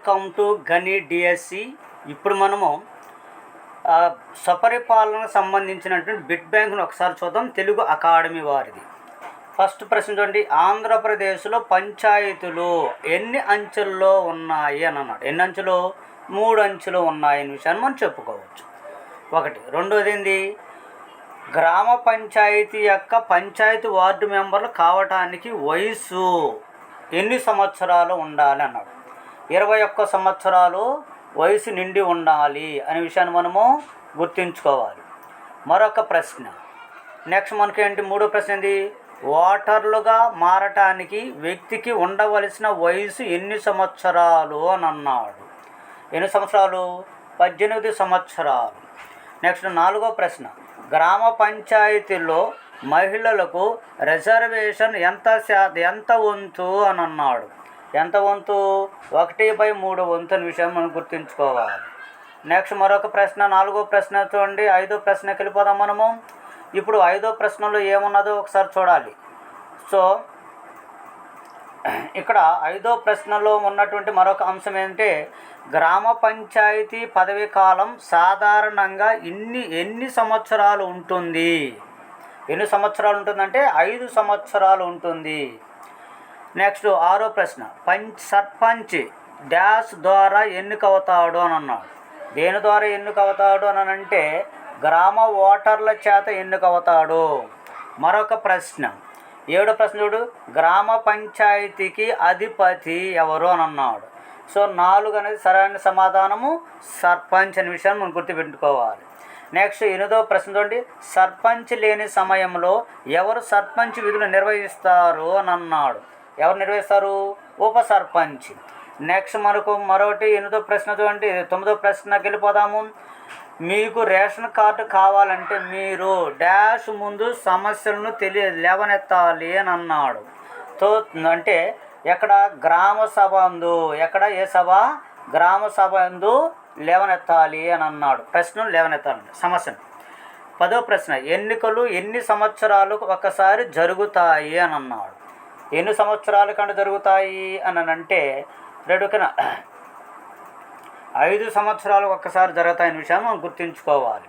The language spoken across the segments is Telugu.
వెల్కమ్ టు గని డిఎస్సి. ఇప్పుడు మనము స్వపరిపాలనకు సపరిపాలనకు సంబంధించినటువంటి బిడ్ బ్యాంక్ను ఒకసారి చూద్దాం. తెలుగు అకాడమీ వారిది. ఫస్ట్ ప్రశ్న చూడండి. ఆంధ్రప్రదేశ్లో పంచాయతీలు ఎన్ని అంచెల్లో ఉన్నాయి అని అన్నాడు ఎన్ని అంచెలు? మూడు అంచెలు ఉన్నాయని విషయాన్ని మనం చెప్పుకోవచ్చు. ఒకటి. రెండోది ఏంది? గ్రామ పంచాయతీ యొక్క పంచాయతీ వార్డు మెంబర్లు కావటానికి వయసు ఎన్ని సంవత్సరాలు ఉండాలి అన్నాడు. ఇరవై ఒక్క సంవత్సరాలు వయసు నిండి ఉండాలి అనే విషయాన్ని మనము గుర్తుంచుకోవాలి. మరొక ప్రశ్న. నెక్స్ట్ మనకి ఏంటి మూడో ప్రశ్న ఏంటి ఓటర్లుగా మారటానికి వ్యక్తికి ఉండవలసిన వయసు ఎన్ని సంవత్సరాలు అని అన్నాడు. ఎన్ని సంవత్సరాలు? పద్దెనిమిది సంవత్సరాలు. నెక్స్ట్ నాలుగో ప్రశ్న. గ్రామ పంచాయతీలో మహిళలకు రిజర్వేషన్ ఎంత శాత ఎంత వంతు అని అన్నాడు. ఎంత వంతు? ఒకటి బై మూడు వంతు అనే విషయం మనం గుర్తుంచుకోవాలి. నెక్స్ట్ మరొక ప్రశ్న నాలుగో ప్రశ్న చూడండి. ఐదో ప్రశ్నకి వెళ్ళిపోదాం మనము. ఇప్పుడు ఐదో ప్రశ్నలో ఏమున్నదో ఒకసారి చూడాలి. సో ఇక్కడ ఐదో ప్రశ్నలో ఉన్నటువంటి మరొక అంశం ఏంటంటే గ్రామ పంచాయతీ పదవీ కాలం సాధారణంగా ఇన్ని ఎన్ని సంవత్సరాలు ఉంటుంది? ఎన్ని సంవత్సరాలు ఉంటుందంటే ఐదు సంవత్సరాలు ఉంటుంది. నెక్స్ట్ ఆరో ప్రశ్న. పంచ్ సర్పంచ్ డ్యాష్ ద్వారా ఎన్నికవుతాడు అని అన్నాడు దేని ద్వారా ఎన్నికవుతాడు అని అంటే గ్రామ ఓటర్ల చేత ఎన్నికవుతాడు. మరొక ప్రశ్న. ఏడో ప్రశ్న చూడు. గ్రామ పంచాయతీకి అధిపతి ఎవరు అని అన్నాడు సో నాలుగు అనేది సరైన సమాధానము. సర్పంచ్ అనే విషయాన్ని మనం గుర్తుపెట్టుకోవాలి. నెక్స్ట్ ఎనిమిదో ప్రశ్న చూడండి. సర్పంచ్ లేని సమయంలో ఎవరు సర్పంచ్ విధులు నిర్వహిస్తారు అని అన్నాడు ఎవరు నిర్వహిస్తారు? ఉప సర్పంచ్ నెక్స్ట్ మనకు మరొకటి ఎనిమిదో ప్రశ్న చూడండి. తొమ్మిదో ప్రశ్నకి వెళ్ళిపోదాము. మీకు రేషన్ కార్డు కావాలంటే మీరు డాష్ ముందు సమస్యలను తెలియ లేవనెత్తాలి అని అన్నాడు. తో అంటే ఎక్కడ గ్రామ సభ అందు ఎక్కడ ఏ సభ? గ్రామ సభ అందు లేవనెత్తాలి అని అన్నాడు. ప్రశ్నలు లేవనెత్తాలండి సమస్యను. పదో ప్రశ్న ఎన్నికలు ఎన్ని సంవత్సరాలు ఒకసారి జరుగుతాయి అని అన్నాడు. ఎన్ని సంవత్సరాల కంటే జరుగుతాయి అని అంటే రెడుకన? ఐదు సంవత్సరాలు ఒక్కసారి జరుగుతాయని విషయాన్ని మనం గుర్తుంచుకోవాలి.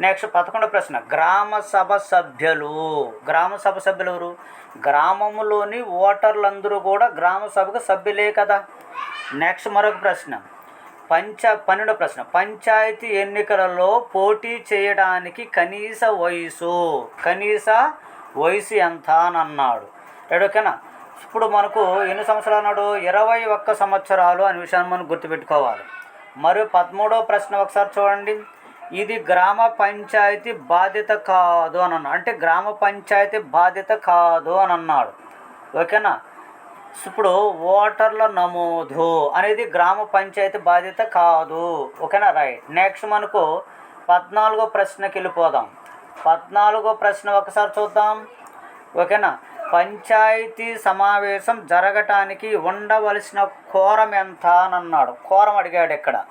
నెక్స్ట్ పదకొండో ప్రశ్న. గ్రామ సభ సభ్యులు. గ్రామ సభ సభ్యులు ఎవరు? గ్రామంలోని ఓటర్లందరూ కూడా గ్రామ సభకు సభ్యులే కదా? నెక్స్ట్ మరొక ప్రశ్న. పంచ పన్నెండో ప్రశ్న. పంచాయతీ ఎన్నికలలో పోటీ చేయడానికి కనీస వయసు. కనీస వయసు ఎంత అని అన్నాడు. ఓకేనా ఇప్పుడు మనకు ఎన్ని సంవత్సరాలు అన్నాడు? ఇరవై ఒక్క సంవత్సరాలు అనే విషయాన్ని మనం గుర్తుపెట్టుకోవాలి. మరియు పదమూడవ ప్రశ్న ఒకసారి చూడండి. ఇది గ్రామ పంచాయతీ బాధ్యత కాదు అని అన్నాడు. అంటే గ్రామ పంచాయతీ బాధ్యత కాదు అని అన్నాడు. ఓకేనా? ఇప్పుడు ఓటర్ల నమోదు అనేది గ్రామ పంచాయతీ బాధ్యత కాదు. ఓకేనా? రైట్. నెక్స్ట్ మనకు పద్నాలుగో ప్రశ్నకి వెళ్ళిపోదాం. పద్నాలుగో ప్రశ్న ఒకసారి చూద్దాం. ఓకేనా? పంచాయతీ సమావేశం జరగటానికి ఉండవలసిన కోరం ఎంత అని అన్నాడు. కోరం అడిగాడు ఇక్కడ.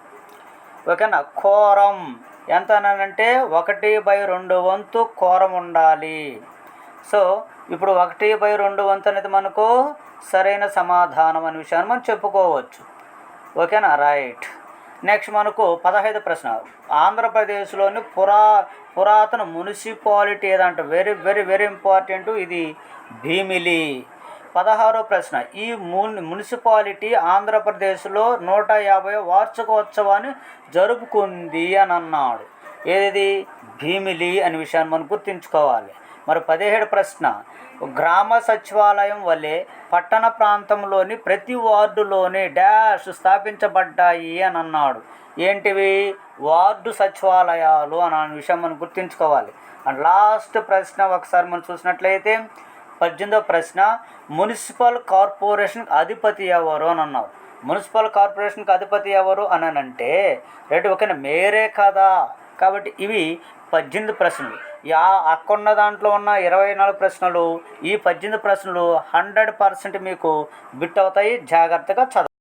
ఓకేనా? కోరం ఎంత అంటే ఒకటి బై రెండు వంతు కోరం ఉండాలి. సో ఇప్పుడు ఒకటి బై రెండు వంతు అనేది మనకు సరైన సమాధానం అనే విషయాన్ని మనం చెప్పుకోవచ్చు. ఓకేనా? రైట్. నెక్స్ట్ మనకు పదహైదు ప్రశ్న. ఆంధ్రప్రదేశ్లోని పురా పురాతన మున్సిపాలిటీ ఏదంటే వెరీ వెరీ వెరీ ఇంపార్టెంట్ ఇది భీమిలి. పదహారో ప్రశ్న. ఈ మున్ మున్సిపాలిటీ ఆంధ్రప్రదేశ్లో నూట యాభై వార్షికోత్సవాన్ని జరుపుకుంది అని అన్నాడు. ఏది? భీమిలి అనే విషయాన్ని మనం గుర్తుంచుకోవాలి. మరి పదిహేడు ప్రశ్న. గ్రామ సచివాలయం వలె పట్టణ ప్రాంతంలోని ప్రతి వార్డులోని డాష్ స్థాపించబడ్డాయి అని అన్నాడు. ఏంటివి? వార్డు సచివాలయాలు అన్న విషయం మనం గుర్తుంచుకోవాలి. అండ్ లాస్ట్ ప్రశ్న ఒకసారి మనం చూసినట్లయితే పద్దెనిమిదో ప్రశ్న మున్సిపల్ కార్పొరేషన్ అధిపతి ఎవరు అని అన్నారు మున్సిపల్ కార్పొరేషన్కి అధిపతి ఎవరు అని అంటే రేటు ఓకేనా మేరే కదా. కాబట్టి ఇవి పద్దెనిమిది ప్రశ్నలు. యా అక్కడున్న దాంట్లో ఉన్న ఇరవై నాలుగు ప్రశ్నలు ఈ పద్దెనిమిది ప్రశ్నలు హండ్రెడ్ పర్సెంట్ మీకు బిట్ అవుతాయి. జాగ్రత్తగా చదవ